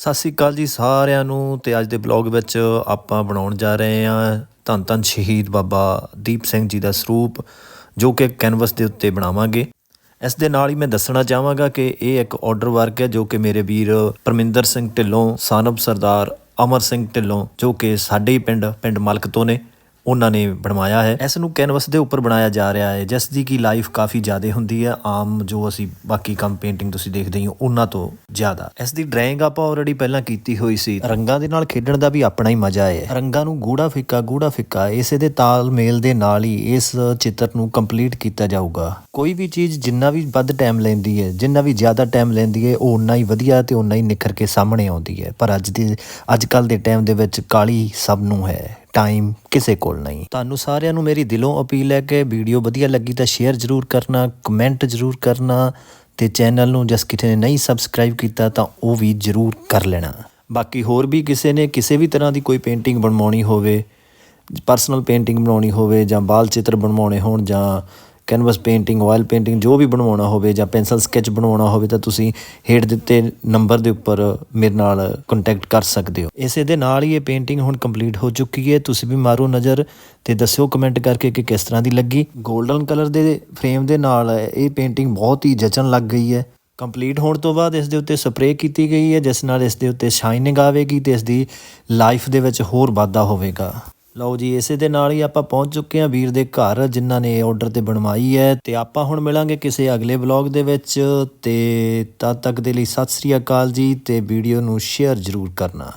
ਸਤਿ ਸ੍ਰੀ ਅਕਾਲ ਜੀ ਸਾਰਿਆਂ ਨੂੰ ਤੇ ਅੱਜ ਦੇ ਬਲੌਗ ਵਿੱਚ ਆਪਾਂ ਬਣਾਉਣ ਜਾ ਰਹੇ ਹਾਂ ਧੰਨ ਧੰਨ ਸ਼ਹੀਦ ਬਾਬਾ ਦੀਪ ਸਿੰਘ ਜੀ ਦਾ ਸਰੂਪ, ਜੋ ਕਿ ਕੈਨਵਸ ਦੇ ਉੱਤੇ ਬਣਾਵਾਂਗੇ। ਇਸ ਦੇ ਨਾਲ ਹੀ ਮੈਂ ਦੱਸਣਾ ਚਾਹਾਂਗਾ ਕਿ ਇਹ ਇੱਕ ਆਰਡਰ ਵਰਕ ਹੈ, ਜੋ ਕਿ ਮੇਰੇ ਵੀਰ ਪਰਮਿੰਦਰ ਸਿੰਘ ਢਿੱਲੋਂ ਸਾਨਬ ਸਰਦਾਰ ਅਮਰ ਸਿੰਘ ਢਿੱਲੋਂ, ਜੋ ਕਿ ਸਾਡੇ ਹੀ ਪਿੰਡ ਪਿੰਡ ਮਲਕ ਤੋਂ ਨੇ, ਉਹਨਾਂ ਨੇ ਬਣਵਾਇਆ ਹੈ। ਇਸ ਨੂੰ ਕੈਨਵਸ ਦੇ ਉੱਪਰ ਬਣਾਇਆ ਜਾ ਰਿਹਾ ਹੈ, ਜਿਸ ਦੀ ਕੀ ਲਾਈਫ ਕਾਫੀ ਜ਼ਿਆਦਾ ਹੁੰਦੀ ਹੈ। ਆਮ ਜੋ ਅਸੀਂ ਬਾਕੀ ਕੰਮ ਪੇਂਟਿੰਗ ਤੁਸੀਂ ਦੇਖਦੇ ਹੋ, ਉਹਨਾਂ ਤੋਂ ਜ਼ਿਆਦਾ। ਇਸ ਦੀ ਡਰਾਇੰਗ ਆਪਾਂ ਆਲਰੇਡੀ ਪਹਿਲਾਂ ਕੀਤੀ ਹੋਈ ਸੀ। ਰੰਗਾਂ ਦੇ ਨਾਲ ਖੇਡਣ ਦਾ ਵੀ ਆਪਣਾ ਹੀ ਮਜ਼ਾ ਹੈ। ਰੰਗਾਂ ਨੂੰ ਗੂੜਾ ਫਿੱਕਾ ਗੂੜਾ ਫਿੱਕਾ, ਇਸੇ ਦੇ ਤਾਲਮੇਲ ਦੇ ਨਾਲ ਹੀ ਇਸ ਚਿੱਤਰ ਨੂੰ ਕੰਪਲੀਟ ਕੀਤਾ ਜਾਊਗਾ। ਕੋਈ ਵੀ ਚੀਜ਼ ਜਿੰਨਾ ਵੀ ਵੱਧ ਟਾਈਮ ਲੈਂਦੀ ਹੈ, ਜਿੰਨਾ ਵੀ ਜ਼ਿਆਦਾ ਟਾਈਮ ਲੈਂਦੀ ਹੈ, ਉਹ ਉਨਾ ਹੀ ਵਧੀਆ ਤੇ ਉਨਾ ਹੀ ਨਿਖਰ ਕੇ ਸਾਹਮਣੇ ਆਉਂਦੀ ਹੈ। ਪਰ ਅੱਜ ਦੀ ਅੱਜ ਕੱਲ ਦੇ ਟਾਈਮ ਦੇ ਵਿੱਚ ਕਾਲੀ ਸਭ ਨੂੰ ਹੈ। ਟਾਈਮ ਕਿਸੇ ਕੋਲ ਨਹੀਂ। ਤੁਹਾਨੂੰ ਸਾਰਿਆਂ ਨੂੰ ਮੇਰੀ ਦਿਲੋਂ ਅਪੀਲ ਹੈ ਕਿ ਵੀਡੀਓ ਵਧੀਆ ਲੱਗੀ ਤਾਂ ਸ਼ੇਅਰ ਜ਼ਰੂਰ ਕਰਨਾ ਕਮੈਂਟ ਜ਼ਰੂਰ ਕਰਨਾ। ਤੇ ਚੈਨਲ ਨੂੰ ਜਿਸ ਕਿਸੇ ਨੇ ਨਹੀਂ ਸਬਸਕ੍ਰਾਈਬ ਕੀਤਾ ਤਾਂ ਉਹ ਵੀ ਜ਼ਰੂਰ ਕਰ ਲੈਣਾ। ਬਾਕੀ ਹੋਰ ਵੀ ਕਿਸੇ ਨੇ ਕਿਸੇ ਵੀ ਤਰ੍ਹਾਂ ਦੀ ਕੋਈ ਪੇਂਟਿੰਗ ਬਣਵਾਉਣੀ ਹੋਵੇ ਪਰਸਨਲ ਪੇਂਟਿੰਗ ਬਣਾਉਣੀ ਹੋਵੇ ਜਾਂ ਬਾਲ ਚਿੱਤਰ ਬਣਵਾਉਣੇ ਹੋਣ ਜਾਂ ਕੈਨਵਸ ਪੇਂਟਿੰਗ ਆਇਲ ਪੇਂਟਿੰਗ ਜੋ ਵੀ ਬਣਵਾਉਣਾ ਹੋਵੇ ਜਾਂ ਪੈਨਸਲ ਸਕੈਚ ਬਣਵਾਉਣਾ ਹੋਵੇ ਤਾਂ ਤੁਸੀਂ ਹੇਠ ਦਿੱਤੇ ਨੰਬਰ ਦੇ ਉੱਪਰ ਮੇਰੇ ਨਾਲ ਕੰਟੈਕਟ ਕਰ ਸਕਦੇ ਹੋ। ਇਸੇ ਦੇ ਨਾਲ ਹੀ ਇਹ ਪੇਂਟਿੰਗ ਹੁਣ ਕੰਪਲੀਟ ਹੋ ਚੁੱਕੀ ਹੈ। ਤੁਸੀਂ ਵੀ ਮਾਰੋ ਨਜ਼ਰ ਤੇ ਦੱਸਿਓ ਕਮੈਂਟ ਕਰਕੇ ਕਿ ਕਿਸ ਤਰ੍ਹਾਂ ਦੀ ਲੱਗੀ। 골ਡਨ ਕਲਰ ਦੇ ਫਰੇਮ ਦੇ ਨਾਲ ਇਹ ਪੇਂਟਿੰਗ ਬਹੁਤ ਹੀ ਜਚਣ ਲੱਗ ਗਈ ਹੈ। ਕੰਪਲੀਟ ਹੋਣ ਤੋਂ ਬਾਅਦ ਇਸ ਦੇ ਉੱਤੇ ਸਪਰੇਅ ਕੀਤੀ ਗਈ ਹੈ, ਜਿਸ ਨਾਲ ਇਸ ਦੇ ਉੱਤੇ ਸ਼ਾਈਨਿੰਗ ਆਵੇਗੀ ਤੇ ਇਸ ਦੀ ਲਾਈਫ ਦੇ ਵਿੱਚ ਹੋਰ ਵਾਧਾ ਹੋਵੇਗਾ। ਲਓ ਜੀ, ਇਸੇ ਦੇ ਨਾਲ ਹੀ ਆਪਾਂ ਪਹੁੰਚ ਚੁੱਕੇ ਹਾਂ ਵੀਰ ਦੇ ਘਰ, ਜਿਨ੍ਹਾਂ ਨੇ ਆਰਡਰ ਤੇ ਬਣਵਾਈ ਹੈ। ਤੇ ਆਪਾਂ ਹੁਣ ਮਿਲਾਂਗੇ ਕਿਸੇ ਅਗਲੇ ਵਲੌਗ ਦੇ ਵਿੱਚ। ਤੇ ਤਦ ਤੱਕ ਦੇ ਲਈ ਸਤਿ ਸ੍ਰੀ ਅਕਾਲ ਜੀ, ਤੇ ਵੀਡੀਓ ਨੂੰ ਸ਼ੇਅਰ ਜ਼ਰੂਰ ਕਰਨਾ।